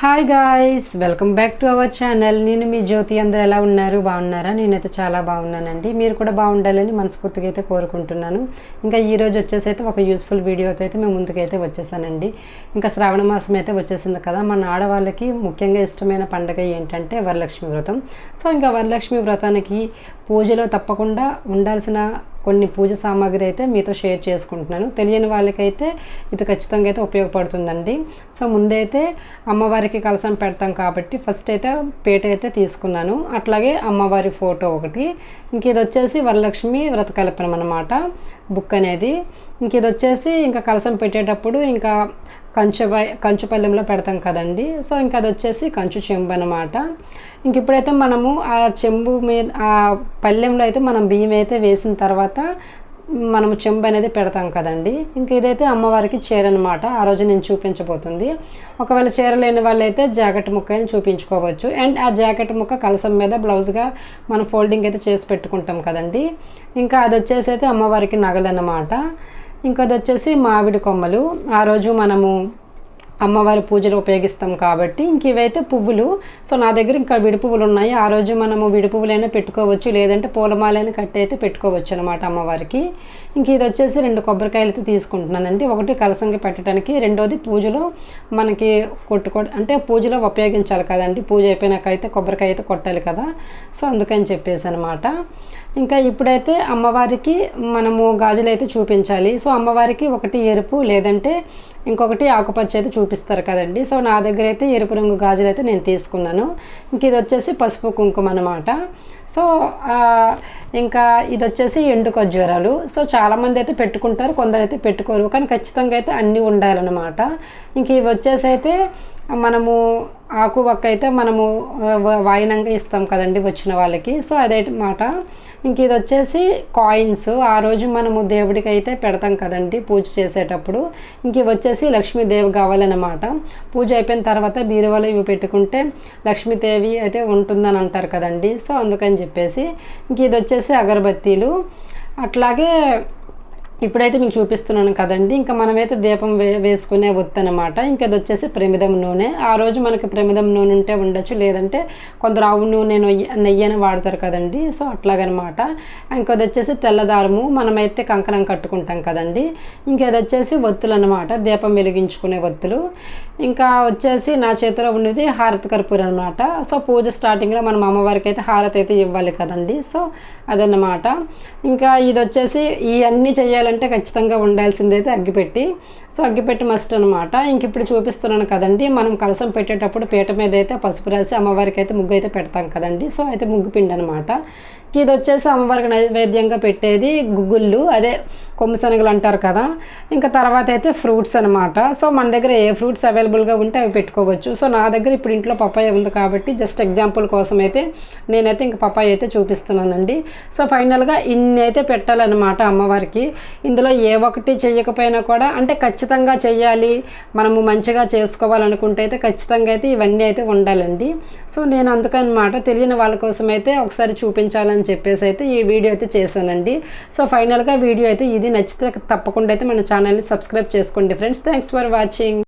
Hi guys welcome back to our channel నేను మీ జ్యోతి అందరు ఎలా ఉన్నారు? బాగున్నారా? నేనైతే చాలా బాగున్నానండి. మీరు కూడా బాగుండాలని మనస్ఫూర్తిగా అయితే కోరుకుంటున్నాను. ఇంకా ఈరోజు వచ్చేసి అయితే ఒక యూస్ఫుల్ వీడియోతో అయితే మేము ముందుకైతే వచ్చేసానండి. ఇంకా శ్రావణ మాసం అయితే వచ్చేసింది కదా. మన ఆడవాళ్ళకి ముఖ్యంగా ఇష్టమైన పండుగ ఏంటంటే వరలక్ష్మి వ్రతం. సో ఇంకా వరలక్ష్మి వ్రతానికి పూజలో తప్పకుండా ఉండాల్సిన కొన్ని పూజ సామాగ్రి అయితే మీతో షేర్ చేసుకుంటున్నాను. తెలియని వాళ్ళకైతే ఇది ఖచ్చితంగా అయితే ఉపయోగపడుతుందండి. సో ముందైతే అమ్మవారికి కలసం పెడతాం కాబట్టి ఫస్ట్ అయితే పేట అయితే తీసుకున్నాను. అట్లాగే అమ్మవారి ఫోటో ఒకటి. ఇంక ఇది వచ్చేసి వరలక్ష్మి వ్రత కల్పనం అనమాట బుక్ అనేది. ఇంక ఇది వచ్చేసి ఇంకా కలసం పెట్టేటప్పుడు ఇంకా కంచు కంచు పళ్ళెంలో పెడతాం కదండి. సో ఇంకా అది వచ్చేసి కంచు చెంబు అనమాట ఇంక ఇప్పుడైతే మనము ఆ చెంబు మీద ఆ పళ్ళెంలో అయితే మనం బియ్యం అయితే వేసిన తర్వాత మనం చెంబు అనేది పెడతాం కదండి. ఇంక ఇదైతే అమ్మవారికి చీర అనమాట ఆ రోజు నేను చూపించబోతుంది. ఒకవేళ చీర లేని వాళ్ళైతే జాకెట్ ముక్క అని చూపించుకోవచ్చు. అండ్ ఆ జాకెట్ ముక్క కలసం మీద బ్లౌజ్గా మనం ఫోల్డింగ్ అయితే చేసి పెట్టుకుంటాం కదండి. ఇంకా అది వచ్చేసి అయితే అమ్మవారికి నగలు అన్నమాట. ఇంకోది వచ్చేసి మామిడి కొమ్మలు. ఆ రోజు మనము అమ్మవారి పూజలు ఉపయోగిస్తాం కాబట్టి ఇంక ఇవైతే పువ్వులు. సో నా దగ్గర ఇంకా విడి పువ్వులు ఉన్నాయి ఆ రోజు మనము విడి పువ్వులైనా పెట్టుకోవచ్చు. లేదంటే పూలమాలైనా కట్టి అయితే పెట్టుకోవచ్చు అనమాట అమ్మవారికి. ఇంక ఇది వచ్చేసి రెండు కొబ్బరికాయలు అయితే తీసుకుంటున్నానండి. ఒకటి కలసంగి పెట్టడానికి రెండోది పూజలో మనకి కొట్టుకో అంటే పూజలో ఉపయోగించాలి కదండి. పూజ అయిపోయినాక అయితే కొబ్బరికాయ అయితే కొట్టాలి కదా. సో అందుకని చెప్పేసి అనమాట ఇంకా ఇప్పుడైతే అమ్మవారికి మనము గాజులు అయితే చూపించాలి. సో అమ్మవారికి ఒకటి ఎరుపు లేదంటే ఇంకొకటి ఆకుపచ్చ అయితే చూపిస్తారు కదండి. సో నా దగ్గర అయితే ఎరుపు రంగు గాజులు అయితే నేను తీసుకున్నాను. ఇంక ఇది వచ్చేసి పసుపు కుంకుమ అనమాట సో ఇంకా ఇది వచ్చేసి ఎండు ఖర్జూరాలు సో చాలామంది అయితే పెట్టుకుంటారు కొందరు అయితే పెట్టుకోరు. కానీ ఖచ్చితంగా అయితే అన్నీ ఉండాలన్నమాట. ఇంక ఇవి వచ్చేసి అయితే మనము ఆకు వక్క అయితే మనము వ- వాయినంగా ఇస్తాం కదండి వచ్చిన వాళ్ళకి. సో అదే మాట ఇంక ఇది వచ్చేసి కాయిన్స్. ఆ రోజు మనము దేవుడికి అయితే పెడతాం కదండి పూజ చేసేటప్పుడు. ఇంక ఇవి వచ్చేసి లక్ష్మీదేవి కావాలన్నమాట. పూజ అయిపోయిన తర్వాత బీరువాలో ఇవి పెట్టుకుంటే లక్ష్మీదేవి అయితే ఉంటుందని అంటారు కదండి. సో అందుకని చెప్పేసి ఇంక ఇది వచ్చేసి అగరబత్తీలు. అట్లాగే ఇప్పుడైతే మీకు చూపిస్తున్నాను కదండి. ఇంకా మనమైతే దీపం వే వేసుకునే ఒత్తు అనమాట ఇంకా అది వచ్చేసి ప్రమిదం నూనె. ఆ రోజు మనకి ప్రమిదం నూనె ఉంటే ఉండొచ్చు. లేదంటే కొందరు ఆవు నూనె నొయ్యి నెయ్యి అని వాడతారు కదండి. సో అట్లాగనమాట. ఇంకోది వచ్చేసి తెల్లదారము. మనమైతే కంకణం కట్టుకుంటాం కదండి. ఇంకా అది వచ్చేసి ఒత్తులు అనమాట దీపం వెలిగించుకునే ఒత్తులు. ఇంకా వచ్చేసి నా చేతిలో ఉన్నది హారతి కర్పూర్ అనమాట. సో పూజ స్టార్టింగ్లో మనం అమ్మవారికి అయితే హారతి అయితే ఇవ్వాలి కదండి. సో అదనమాట ఇంకా ఇది వచ్చేసి ఇవన్నీ చేయాలి చేయాలంటే ఖచ్చితంగా ఉండాల్సిందైతే అగ్గిపెట్టి. సో అగ్గిపెట్టి మస్ట్ అనమాట ఇంక ఇప్పుడు చూపిస్తున్నాను కదండి. మనం కలసం పెట్టేటప్పుడు పీట మీద అయితే పసుపు రాసి అమ్మవారికి అయితే ముగ్గు అయితే పెడతాం కదండి. సో అయితే ముగ్గు పిండి అనమాట ఇది వచ్చేసి అమ్మవారికి నైవేద్యంగా పెట్టేది గుగ్గుళ్ళు అదే కొమ్మశనగలు అంటారు కదా. ఇంకా తర్వాత అయితే ఫ్రూట్స్ అనమాట సో మన దగ్గర ఏ ఫ్రూట్స్ అవైలబుల్గా ఉంటే అవి పెట్టుకోవచ్చు. సో నా దగ్గర ఇప్పుడు ఇంట్లో పప్పాయ ఉంది కాబట్టి జస్ట్ ఎగ్జాంపుల్ కోసం అయితే నేనైతే ఇంకా పప్పాయ అయితే చూపిస్తున్నానండి. సో ఫైనల్గా ఇన్ని అయితే పెట్టాలన్నమాట అమ్మవారికి. ఇందులో ఏ ఒక్కటి చేయకపోయినా కూడా అంటే ఖచ్చితంగా చేయాలి మనము మంచిగా చేసుకోవాలనుకుంటే అయితే ఖచ్చితంగా అయితే ఇవన్నీ అయితే ఉండాలండి. సో నేను అందుకనమాట తెలియని వాళ్ళ కోసం అయితే ఒకసారి చూపించాలని చెప్పేసి అయితే ఈ వీడియో అయితే చేశానండి. సో ఫైనల్గా వీడియో అయితే ఇది నచ్చితే తప్పకుండా అయితే మన ఛానల్ని సబ్స్క్రైబ్ చేసుకోండి ఫ్రెండ్స్. Thanks for watching